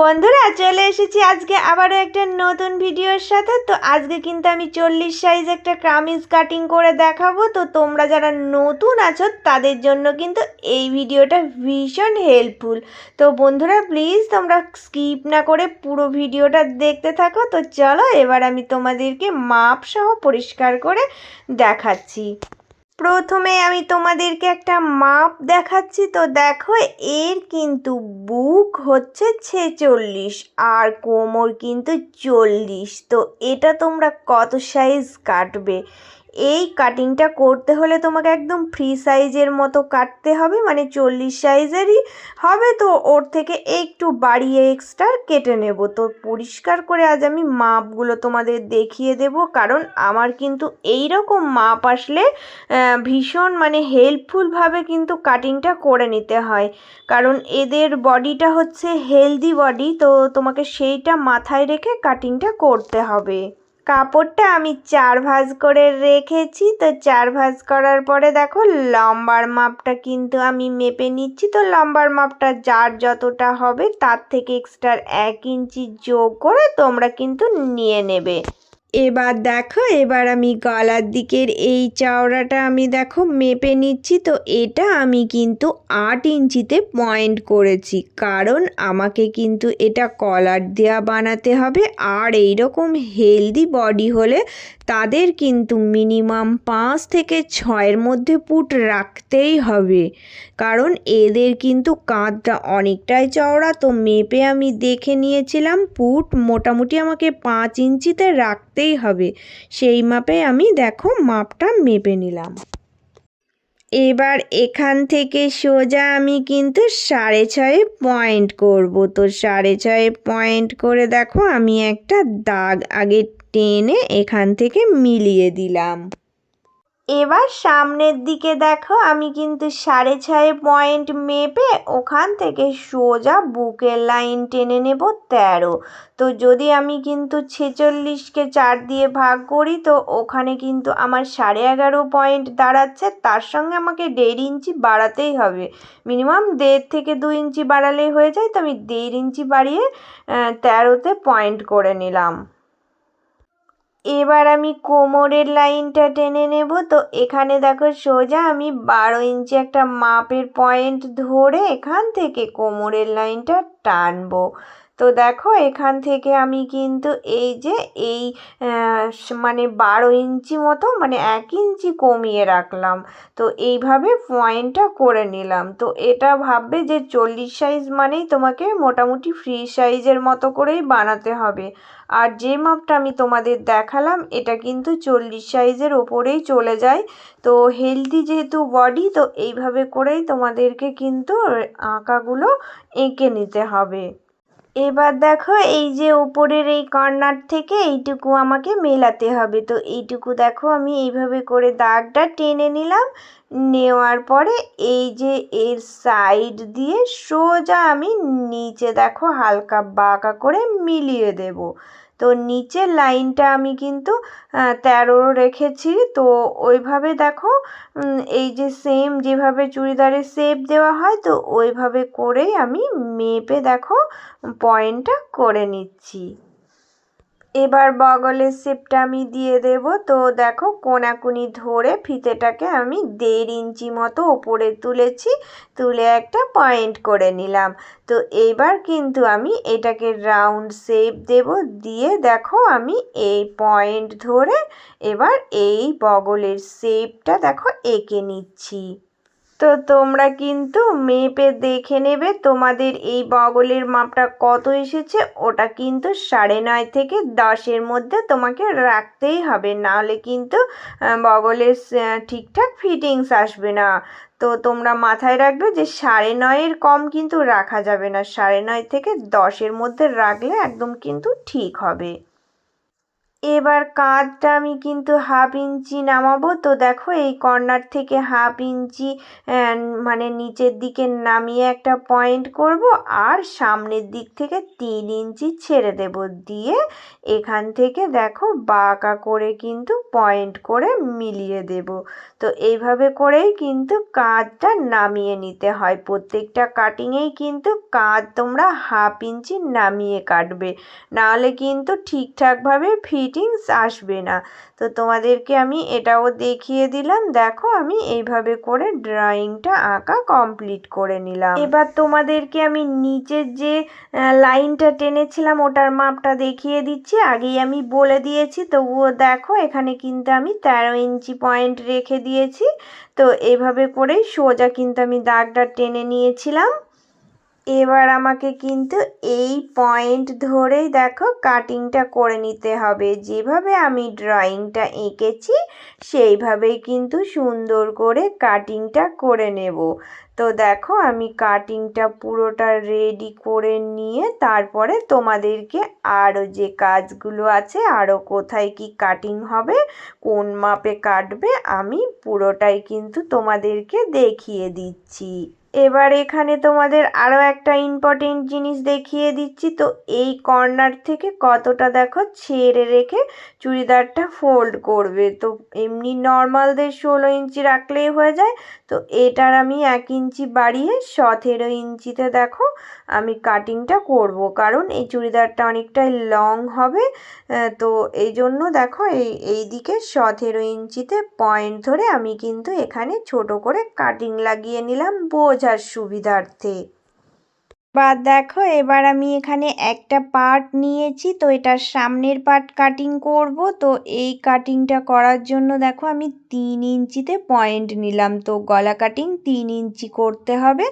বন্ধুরা, চলে এসেছি আজকে আবারও একটা নতুন ভিডিওর সাথে। তো আজকে কিন্তু আমি চল্লিশ সাইজ একটা কামিজ কাটিং করে দেখাবো। তো তোমরা যারা নতুন আছো, তাদের জন্য কিন্তু এই ভিডিওটা ভীষণ হেল্পফুল তো বন্ধুরা প্লিজ তোমরা স্কিপ না করে পুরো ভিডিওটা দেখতে থাকো। তো চলো, এবার আমি তোমাদেরকে মাপ সহ পরিষ্কার করে দেখাচ্ছি। প্রথমে আমি তোমাদেরকে একটা মাপ দেখাচ্ছি। তো দেখো, এর কিন্তু বুক হচ্ছে ছেচল্লিশ আর কোমর কিন্তু চল্লিশ। তো এটা তোমরা কত সাইজ কাটবে? এই কাটিংটা করতে হলে তোমাকে একদম ফ্রি সাইজের মতো কাটতে হবে মানে চল্লিশ সাইজেরই হবে, তো ওর থেকে একটু বাড়িয়ে এক্সট্রা কেটে নেব। তো পরিষ্কার করে আজ আমি মাপগুলো তোমাদের দেখিয়ে দেব, কারণ আমার কিন্তু এই রকম মাপ আসলে ভীষণ মানে হেল্পফুলভাবে কিন্তু কাটিংটা করে নিতে হয়। কারণ এদের বডিটা হচ্ছে হেলদি বডি তো তোমাকে সেইটা মাথায় রেখে কাটিংটা করতে হবে। কাপড়টা আমি চার ভাঁজ করে রেখেছি। তো চার ভাঁজ করার পরে দেখো লম্বার মাপটা কিন্তু আমি মেপে নিচ্ছি। তো লম্বার মাপটা যার যতটা হবে তার থেকে এক্সট্রা এক ইঞ্চি যোগ করে তোমরা কিন্তু নিয়ে নেবে। এবার দেখো, এবার আমি গলার দিকের এই চওড়াটা আমি দেখো মেপে নিচ্ছি। তো এটা আমি কিন্তু আট ইঞ্চিতে পয়েন্ট করেছি। কারণ আমাকে কিন্তু এটা কলার দেওয়া বানাতে হবে। আর এই রকম হেলদি বডি হলে তাদের কিন্তু মিনিমাম পাঁচ থেকে ছয়ের মধ্যে পুট রাখতেই হবে। কারণ এদের কিন্তু কাঁধটা অনেকটাই চওড়া। তো মেপে আমি দেখে নিয়েছিলাম, পুট মোটামুটি আমাকে পাঁচ ইঞ্চিতে রাখতেই হবে। সেই মাপে আমি দেখো মাপটা মেপে নিলাম। এবার এখান থেকে সোজা আমি কিন্তু সাড়ে ছয়ে পয়েন্ট করব। তো সাড়ে ছয়ে পয়েন্ট করে দেখো আমি একটা দাগ আগে টেনে এখান থেকে মিলিয়ে দিলাম। এবার সামনের দিকে দেখো, আমি কিন্তু সাড়ে ছয় পয়েন্ট মেপে ওখান থেকে সোজা বুকের লাইন টেনে নেব তেরো। তো যদি আমি কিন্তু ছেচল্লিশকে চার দিয়ে ভাগ করি, তো ওখানে কিন্তু আমার সাড়ে এগারো পয়েন্ট দাঁড়াচ্ছে। তার সঙ্গে আমাকে দেড় ইঞ্চি বাড়াতেই হবে। মিনিমাম দেড় থেকে দু ইঞ্চি বাড়ালেই হয়ে যায়। তো আমি দেড় ইঞ্চি বাড়িয়ে তেরোতে পয়েন্ট করে নিলাম। এবার আমি কোমরের লাইনটা টেনে নেব। তো এখানে দেখো সোজা আমি বারো ইঞ্চি একটা মাপের পয়েন্ট ধরে এখান থেকে কোমরের লাইনটা টানবো। তো দেখো এখান থেকে আমি কিন্তু এই যে এই মানে বারো ইঞ্চি মতো মানে এক ইঞ্চি কমিয়ে রাখলাম। তো এইভাবে পয়েন্টটা করে নিলাম। তো এটা ভাববে যে চল্লিশ সাইজ মানেই তোমাকে মোটামুটি ফ্রি সাইজের মতো করেই বানাতে হবে। আর যে মাপটা আমি তোমাদের দেখালাম, এটা কিন্তু চল্লিশ সাইজের ওপরেই চলে যায়। তো হেলদি যেহেতু বডি তো এইভাবে করেই তোমাদেরকে কিন্তু আঁকাগুলো এঁকে নিতে হবে। এবার দেখো, এই যে উপরের এই কর্নার থেকে এইটুকু আমাকে মেলাতে হবে। তো এইটুকু দেখো, আমি এইভাবে করে দাগটা টেনে নিলাম। নেওয়ার পরে এই যে এর সাইড দিয়ে সোজা আমি নিচে দেখো হালকা বাঁকা করে মিলিয়ে দেব। তো নিচের লাইনটা আমি কিন্তু তেরো রেখেছি। তো ওইভাবে দেখো এই যে সেম যেভাবে চুড়িদারের শেপ দেওয়া হয়, তো ওইভাবে করেই আমি মেপে দেখো পয়েন্টটা করে নিচ্ছি। এবার বগলের শেপটা আমি দিয়ে দেব। তো দেখো, কোনাকুনি ধরে ফিতেটাকে আমি দেড় ইঞ্চি মতো ওপরে তুলেছি, তুলে একটা পয়েন্ট করে নিলাম। তো এবার কিন্তু আমি এটাকে রাউন্ড শেপ দেব। দিয়ে দেখো, আমি এই পয়েন্ট ধরে এবার এই বগলের শেপটা দেখো, এঁকে নিচ্ছি। তো তোমরা কিন্তু মেপে দেখে নেবে তোমাদের এই বগলের মাপটা কত এসেছে। ওটা কিন্তু সাড়ে নয় থেকে দশের মধ্যে তোমাকে রাখতেই হবে। নাহলে কিন্তু বগলের ঠিকঠাক ফিটিংস আসবে না। তো তোমরা মাথায় রাখবে যে সাড়ে নয়ের কম কিন্তু রাখা যাবে না। সাড়ে নয় থেকে দশের মধ্যে রাখলে একদম কিন্তু ঠিক হবে। এবার কাঁধটা আমি কিন্তু হাফ ইঞ্চি নামাবো। তো দেখো এই কর্নার থেকে হাফ ইঞ্চি মানে নিচের দিকে নামিয়ে একটা পয়েন্ট করব আর সামনের দিক থেকে তিন ইঞ্চি ছেড়ে দেব। দিয়ে এখান থেকে দেখো বাঁকা করে কিন্তু পয়েন্ট করে মিলিয়ে দেব। তো এইভাবে করেই কিন্তু কাঁধটা নামিয়ে নিতে হয়। প্রত্যেকটা কাটিংয়েই কিন্তু কাঁধ তোমরা হাফ ইঞ্চি নামিয়ে কাটবে। নাহলে কিন্তু ঠিকঠাকভাবে ফিটিংস আসবে না। তো তোমাদেরকে আমি এটাও দেখিয়ে দিলাম। দেখো আমি এইভাবে করে ড্রয়িংটা আঁকা কমপ্লিট করে নিলাম। এবার তোমাদেরকে আমি নিচের যে লাইনটা টেনেছিলাম ওটার মাপটা দেখিয়ে দিচ্ছি। আগেই আমি বলে দিয়েছি। তবুও দেখো এখানে কিন্তু আমি তেরো ইঞ্চি পয়েন্ট রেখে দিয়েছি। তো এভাবে করেই সোজা কিন্তু আমি দাগটা টেনে নিয়েছিলাম। এবার আমাকে কিন্তু এই পয়েন্ট ধরেই দেখো কাটিংটা করে নিতে হবে। যেভাবে আমি ড্রয়িংটা এঁকেছি, সেইভাবেই কিন্তু সুন্দর করে কাটিংটা করে নেব। তো দেখো আমি কাটিংটা পুরোটা রেডি করে নিয়ে তারপরে তোমাদেরকে আরও যে কাজগুলো আছে আরও কোথায় কি কাটিং হবে, কোন মাপে কাটবে, আমি পুরোটাই কিন্তু তোমাদেরকে দেখিয়ে দিচ্ছি। এবার এখানে তোমাদের আরও একটা ইম্পর্টেন্ট জিনিস দেখিয়ে দিচ্ছি। তো এই কর্নার থেকে কতটা দেখো ছেড়ে রেখে চুড়িদারটা ফোল্ড করবে। তো এমনি নর্মালদের ষোলো ইঞ্চি রাখলেই হয়ে যায়। তো এটার আমি এক ইঞ্চি বাড়িয়ে সতেরো ইঞ্চিতে দেখো আমি কাটিংটা করব। কারণ এই চুড়িদারটা অনেকটাই লং হবে। তো এই জন্য দেখো এই এই দিকে সতেরো ইঞ্চিতে পয়েন্ট ধরে আমি কিন্তু এখানে ছোট করে কাটিং লাগিয়ে নিলাম। বোঝার সুবিধার্থে। বা দেখো, এবার আমি এখানে একটা পার্ট নিয়েছি, তো এটার সামনের পার্ট কাটিং করব। তো এই কাটিংটা করার জন্য দেখো, আমি তিন ইঞ্চিতে পয়েন্ট নিলাম। তো গলা কাটিং তিন ইঞ্চি করতে হবে,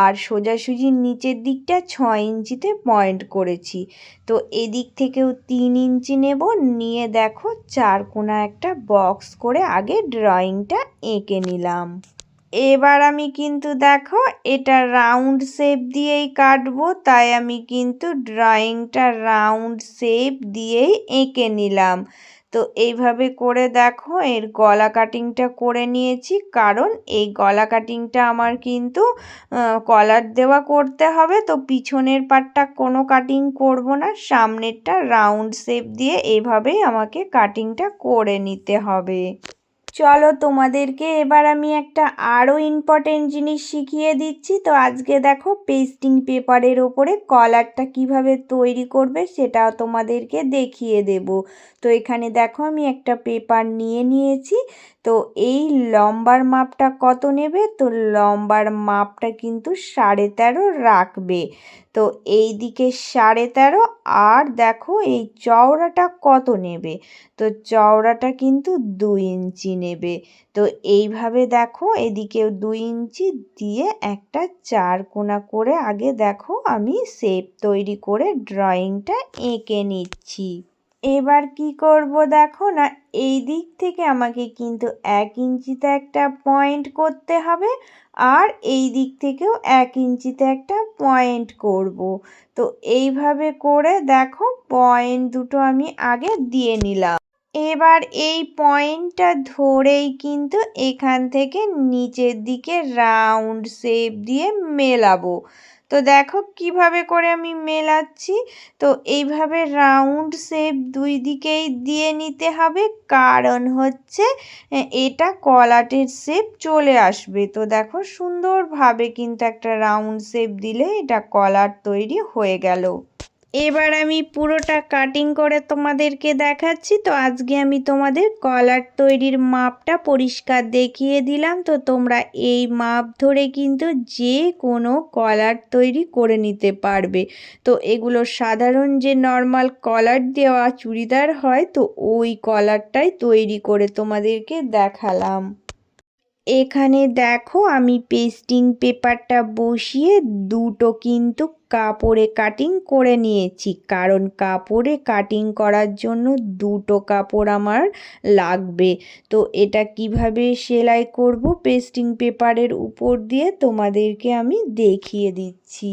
আর সোজাসুজির নিচের দিকটা ছয় ইঞ্চিতে পয়েন্ট করেছি। তো এদিক থেকেও তিন ইঞ্চি নেব, নিয়ে দেখো, চার কোনা একটা বক্স করে আগে ড্রয়িংটা এঁকে নিলাম। এবার আমি কিন্তু দেখো এটা রাউন্ড শেপ দিয়েই কাটবো, তাই আমি কিন্তু ড্রয়িংটা রাউন্ড শেপ দিয়েই এঁকে নিলাম। তো এইভাবে করে দেখো, এর গলা কাটিংটা করে নিয়েছি, কারণ এই গলা কাটিংটা আমার কিন্তু কলার দেওয়া করতে হবে, তো পিছনের পাটটা কোনো কাটিং করব না, সামনেরটা রাউন্ড শেপ দিয়ে এভাবেই আমাকে কাটিংটা করে নিতে হবে। চলো তোমাদেরকে এবার আমি একটা আরও ইম্পর্টেন্ট জিনিস শিখিয়ে দিচ্ছি। তো আজকে দেখো পেস্টিং পেপারের ওপরে কলারটা কীভাবে তৈরি করবে সেটাও তোমাদেরকে দেখিয়ে দেব। তো এখানে দেখো আমি একটা পেপার নিয়ে নিয়েছি। তো এই লম্বার মাপটা কত নেবে? তো লম্বার মাপটা কিন্তু সাড়ে তেরো রাখবে। তো এই দিকে সাড়ে তেরো, আর দেখো এই চওড়াটা কত নেবে? তো চওড়াটা কিন্তু দুই ইঞ্চি নেবে। তো এইভাবে দেখো, এদিকেও দুই ইঞ্চি দিয়ে একটা চার কোনা করে আগে দেখো, আমি শেপ তৈরি করে ড্রয়িংটা এঁকে নিচ্ছি। এবার কি করব দেখো না, এই দিক থেকে আমাকে কিন্তু এক ইঞ্চিতে একটা পয়েন্ট করতে হবে আর এই দিক থেকেও এক ইঞ্চিতে একটা পয়েন্ট করব। তো এইভাবে করে দেখো পয়েন্ট দুটো আমি আগে দিয়ে নিলাম। এবার এই পয়েন্টটা ধরেই কিন্তু এখান থেকে নিচের দিকে রাউন্ড শেপ দিয়ে মেলাবো। তো দেখো কীভাবে করে আমি মেলাচ্ছি। তো এইভাবে রাউন্ড শেপ দুই দিকেই দিয়ে নিতে হবে। কারণ হচ্ছে এটা কলাটের শেপ চলে আসবে। তো দেখো সুন্দরভাবে কিন্তু একটা রাউন্ড শেপ দিলে এটা কলার তৈরি হয়ে গেল। এবার আমি পুরোটা কাটিং করে তোমাদেরকে দেখাচ্ছি। তো আজকে আমি তোমাদের কলার তৈরির মাপটা পরিষ্কার দেখিয়ে দিলাম। তো তোমরা এই মাপ ধরে কিন্তু যে কোনো কলার তৈরি করে নিতে পারবে। তো এগুলো সাধারণ যে নর্মাল কলার দেওয়া চুড়িদার হয়, তো ওই কলারটাই তৈরি করে তোমাদেরকে দেখালাম। এখানে দেখো আমি পেস্টিং পেপারটা বসিয়ে দুটো কিন্তু কাপড়ে কাটিং করে নিয়েছি। কারণ কাপড়ে কাটিং করার জন্য দুটো কাপড় আমার লাগবে। তো এটা কীভাবে সেলাই করব পেস্টিং পেপারের উপর দিয়ে তোমাদেরকে আমি দেখিয়ে দিচ্ছি।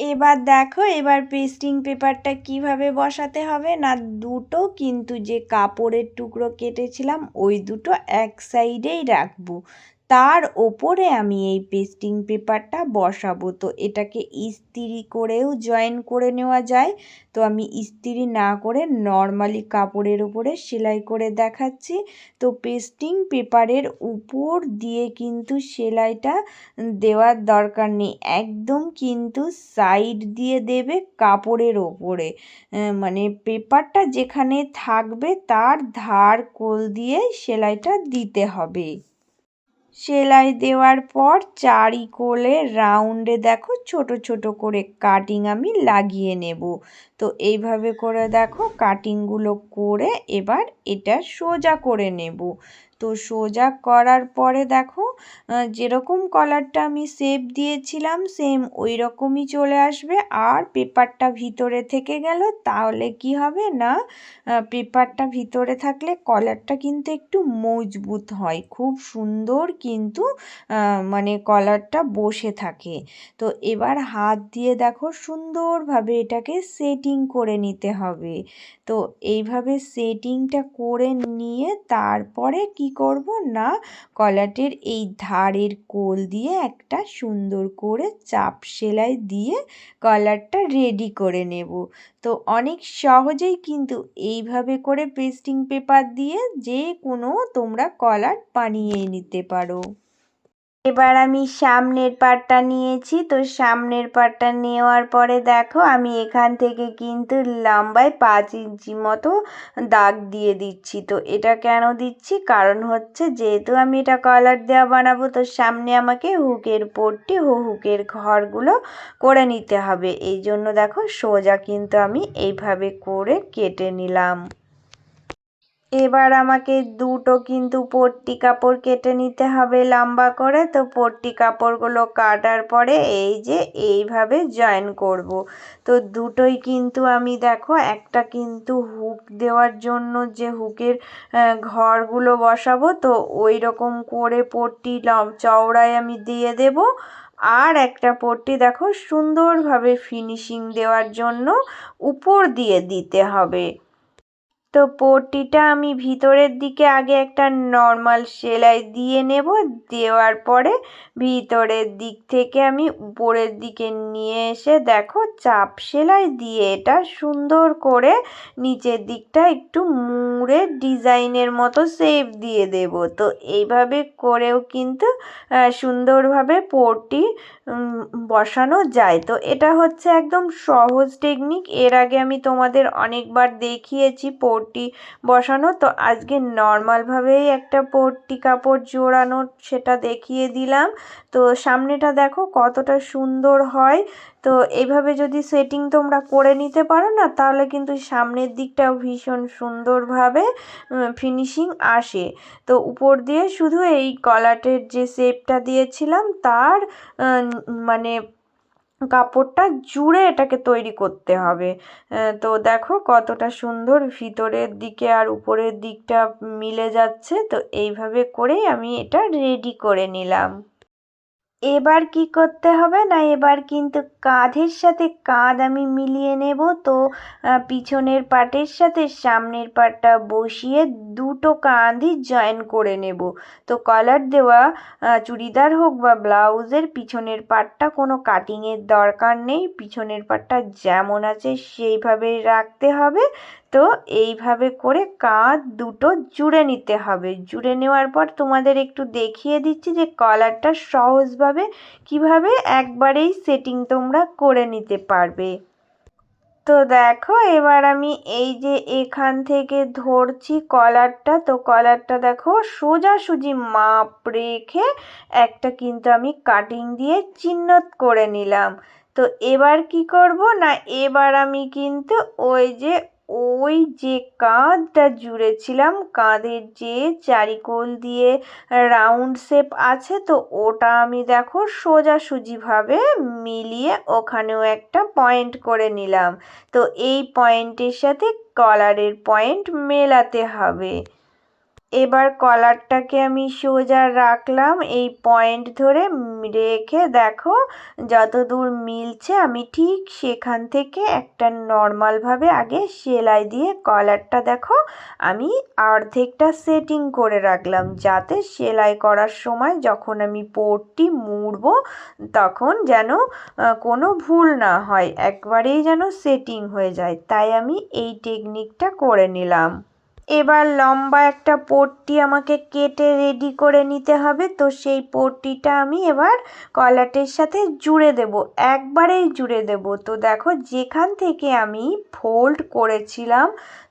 এবার দেখো, এবার পেস্টিং পেপারটা কীভাবে বসাতে হবে? না, দুটো কিন্তু যে কাপড়ের টুকরো কেটেছিলাম, ওই দুটো এক সাইডেই রাখব। তার ওপরে আমি এই পেস্টিং পেপারটা বসাবো। তো এটাকে ইস্ত্রি করেও জয়েন করে নেওয়া যায়। তো আমি ইস্ত্রি না করে নর্মালি কাপড়ের উপরে সেলাই করে দেখাচ্ছি। তো পেস্টিং পেপারের উপর দিয়ে কিন্তু সেলাইটা দেওয়ার দরকার নেই। একদম কিন্তু সাইড দিয়ে দেবে কাপড়ের ওপরে। মানে পেপারটা যেখানে থাকবে তার ধার কোল দিয়ে সেলাইটা দিতে হবে। সেলাই দেওয়ার পর চারি কোলে রাউন্ডে দেখো ছোট ছোট করে কাটিং আমি লাগিয়ে নেব। তো এইভাবে করে দেখো কাটিংগুলো করে এবার এটা সোজা করে নেব। তো সোজা করার পরে দেখো যেরকম কলারটা আমি শেপ দিয়েছিলাম সেম ওই রকমই চলে আসবে। আর পেপারটা ভিতরে থেকে গেল, তাহলে কি হবে না পেপারটা ভিতরে থাকলে কলারটা কিন্তু একটু মজবুত হয়। খুব সুন্দর কিন্তু মানে কলারটা বসে থাকে। তো এবার হাত দিয়ে দেখো, সুন্দরভাবে এটাকে সেটিং করে নিতে হবে। তো এইভাবে সেটিংটা করে নিয়ে তারপরে কি করব না? কলাটের এই ধারের কোল দিয়ে একটা সুন্দর করে চাপ সেলাই দিয়ে কলারটা রেডি করে নেব। তো অনেক সহজেই কিন্তু এইভাবে করে পেস্টিং পেপার দিয়ে যে কোনো তোমরা কলার বানিয়ে নিতে পারো। এবার আমি সামনের পাটটা নিয়েছি, তো সামনের পাটটা নেওয়ার পরে দেখো আমি এখান থেকে কিন্তু লম্বায় পাঁচ ইঞ্চি মতো দাগ দিয়ে দিচ্ছি। তো এটা কেন দিচ্ছি? কারণ হচ্ছে যেহেতু আমি এটা কলার দেওয়া বানাবো, তো সামনে আমাকে হুকের পট্টি ও হুকের ঘরগুলো করে নিতে হবে। এই জন্য দেখো সোজা কিন্তু আমি এইভাবে করে কেটে নিলাম। এবার আমাকে দুটো কিন্তু পট্টি কাপড় কেটে নিতে হবে লম্বা করে। তো পট্টি কাপড়গুলো কাটার পরে এই যে এইভাবে জয়েন করব। তো দুটোই কিন্তু আমি দেখো, একটা কিন্তু হুক দেওয়ার জন্য যে হুকের ঘরগুলো বসাবো, তো ওই রকম করে পট্টি চওড়ায় আমি দিয়ে দেব। আর একটা পট্টি দেখো সুন্দরভাবে ফিনিশিং দেওয়ার জন্য উপর দিয়ে দিতে হবে। তো পট্টিটা আমি ভিতরের দিকে আগে একটা নর্মাল সেলাই দিয়ে নেব, দেওয়ার পরে ভিতরের দিক থেকে আমি উপরের দিকে নিয়ে এসে দেখো চাপ সেলাই দিয়ে এটা সুন্দর করে নিচের দিকটা একটু মুড়ে ডিজাইনের মতো শেপ দিয়ে দেব। তো এইভাবে করেও কিন্তু সুন্দরভাবে পট্টি বসানো যায়। তো এটা হচ্ছে একদম সহজ টেকনিক। এর আগে আমি তোমাদের অনেকবার দেখিয়েছি পট্টি বসানো। তো আজকে নর্মালভাবেই একটা পট্টি কাপড় জোড়ানো সেটা দেখিয়ে দিলাম। তো সামনেটা দেখো কতটা সুন্দর হয়। তো এইভাবে যদি সেটিং তোমরা করে নিতে পারো না, তাহলে কিন্তু সামনের দিকটাও ভীষণ সুন্দরভাবে ফিনিশিং আসে। তো উপর দিয়ে শুধু এই কলাটের যে শেপটা দিয়েছিলাম, তার মানে কাপড়টা জুড়ে এটাকে তৈরি করতে হবে। তো দেখো কতটা সুন্দর ভিতরের দিকে আর উপরের দিকটা মিলে যাচ্ছে। তো এইভাবে করেই আমি এটা রেডি করে নিলাম। এবার কি করতে হবে? না, এবার কিন্তু কাঁধের সাথে কাঁধ আমি মিলিয়ে নেব। তো পিছনের পাটের সাথে সামনের পাটটা বসিয়ে দুটো কাঁধই জয়েন করে নেব। তো কলার দেওয়া চুড়িদার হোক বা ব্লাউজের, পিছনের পাটটা কোনো কাটিংয়ের দরকার নেই। পিছনের পাটটা যেমন আছে সেইভাবেই রাখতে হবে। তো এইভাবে করে কাঁধ দুটো জুড়ে নিতে হবে। জুড়ে নেওয়ার পর তোমাদের একটু দেখিয়ে দিচ্ছি যে কলারটা সহজভাবে কীভাবে একবারেই সেটিং তোমরা করে নিতে পারবে। তো দেখো, এবার আমি এই যে এখান থেকে ধরছি কলারটা তো কলারটা দেখো সোজাসুজি মাপ রেখে একটা কিন্তু আমি কাটিং দিয়ে চিহ্নত করে নিলাম। তো এবার কি করব না, এবার আমি কিন্তু ওই যে ওই যে কাঁধটা জুড়েছিলাম, কাঁধের যে চারিকোল দিয়ে রাউন্ড শেপ আছে তো ওটা আমি দেখো সোজাসুজিভাবে মিলিয়ে ওখানেও একটা পয়েন্ট করে নিলাম। তো এই পয়েন্টের সাথে কলারের পয়েন্ট মেলাতে হবে। এবার কলারটাকে আমি সোজা রাখলাম, এই পয়েন্ট ধরে রেখে দেখো যত দূর মিলছে আমি ঠিক সেখান থেকে একটা নর্মালভাবে আগে সেলাই দিয়ে কলারটা দেখো আমি অর্ধেকটা সেটিং করে রাখলাম, যাতে সেলাই করার সময় যখন আমি পোর্টটি মুড়বো তখন যেন কোনো ভুল না হয়, একবারেই যেন সেটিং হয়ে যায়, তাই আমি এই টেকনিকটা করে নিলাম। এবার লম্বা একটা পট্টি আমাকে কেটে রেডি করে নিতে হবে। তো সেই পট্টিটা আমি এবার কলাটের সাথে জুড়ে দেব, একবারেই জুড়ে দেব। তো দেখো, যেখান থেকে আমি ফোল্ড করেছিলাম,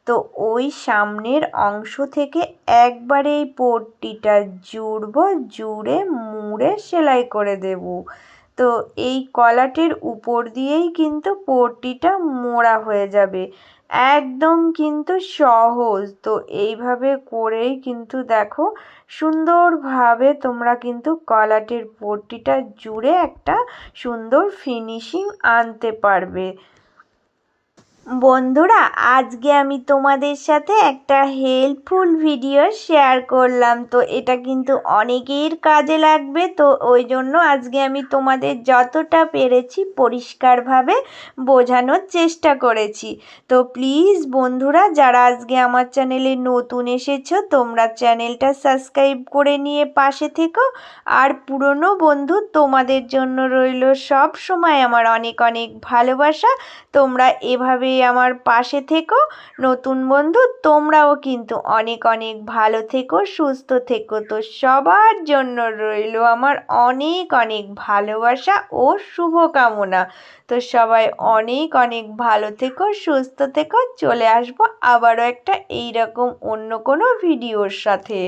তো ওই সামনের অংশ থেকে একবারেই পট্টিটা জুড়বো, জুড়ে মুড়ে সেলাই করে দেব। তো এই কলাটের উপর দিয়েই কিন্তু পট্টিটা মোড়া হয়ে যাবে। একদম কিন্তু সহজ। তো এইভাবে করেই কিন্তু দেখো, সুন্দরভাবে তোমরা কিন্তু কলাটির পট্টিটা জুড়ে একটা সুন্দর ফিনিশিং আনতে পারবে। বন্ধুরা, আজকে আমি তোমাদের সাথে একটা হেল্পফুল ভিডিও শেয়ার করলাম। তো এটা কিন্তু অনেকের কাজে লাগবে, তো ওই জন্য আজকে আমি তোমাদের যতটা পেরেছি পরিষ্কারভাবে বোঝানোর চেষ্টা করেছি। তো প্লিজ বন্ধুরা, যারা আজকে আমার চ্যানেলে নতুন এসেছ, তোমরা চ্যানেলটা সাবস্ক্রাইব করে নিয়ে পাশে থেকো। আর পুরনো বন্ধু, তোমাদের জন্য রইল সব সময় আমার অনেক অনেক ভালোবাসা। তোমরা এভাবেই আমার পাশে থেকো। নতুন বন্ধু, তোমরাও কিন্তু অনেক অনেক ভালো থেকো, সুস্থ থেকো। তো সবার জন্য রইল আমার অনেক অনেক ভালোবাসা ও শুভকামনা। তো সবাই অনেক অনেক ভালো থেকো, সুস্থ থেকো। চলে আসব আবারও একটা এইরকম অন্য কোনো ভিডিওর সাথে।